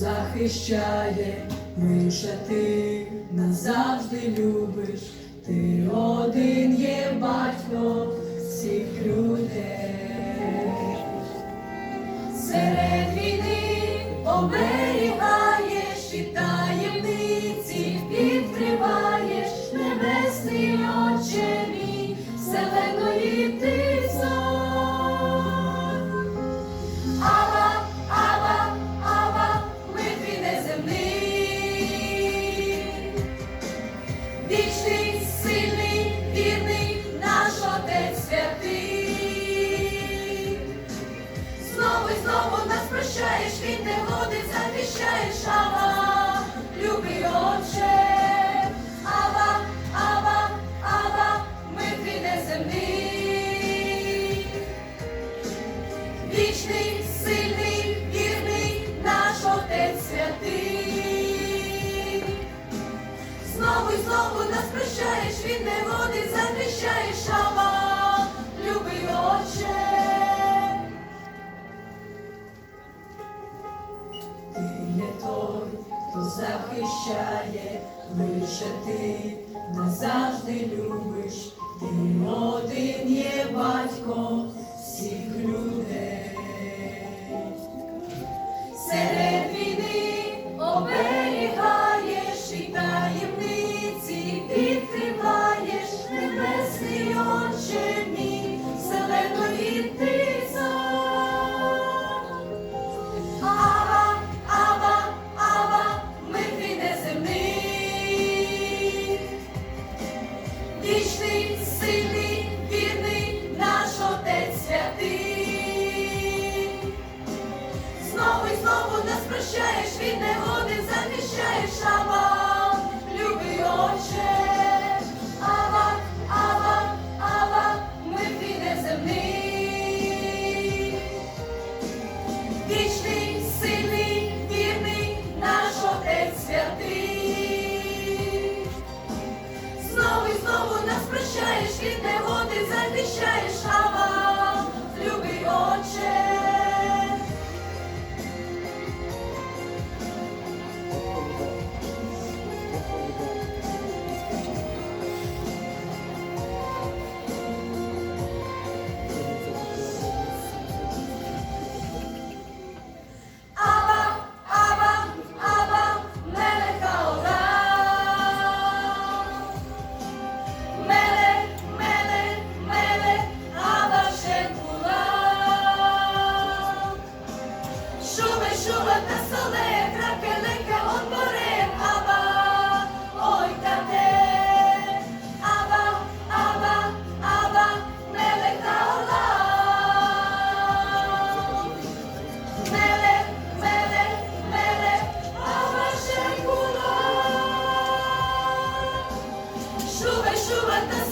захищає, Миша ти назавжди любиш, ти один є батько всіх людей. Серед війни обе. знову знову нас прощаєш, від негоди, захищаєш шама, любий отче. Ти є той, хто захищає, лише ти назавжди любиш, ти один є батько. захищаєш від негоди, захищаєш шаба. Santo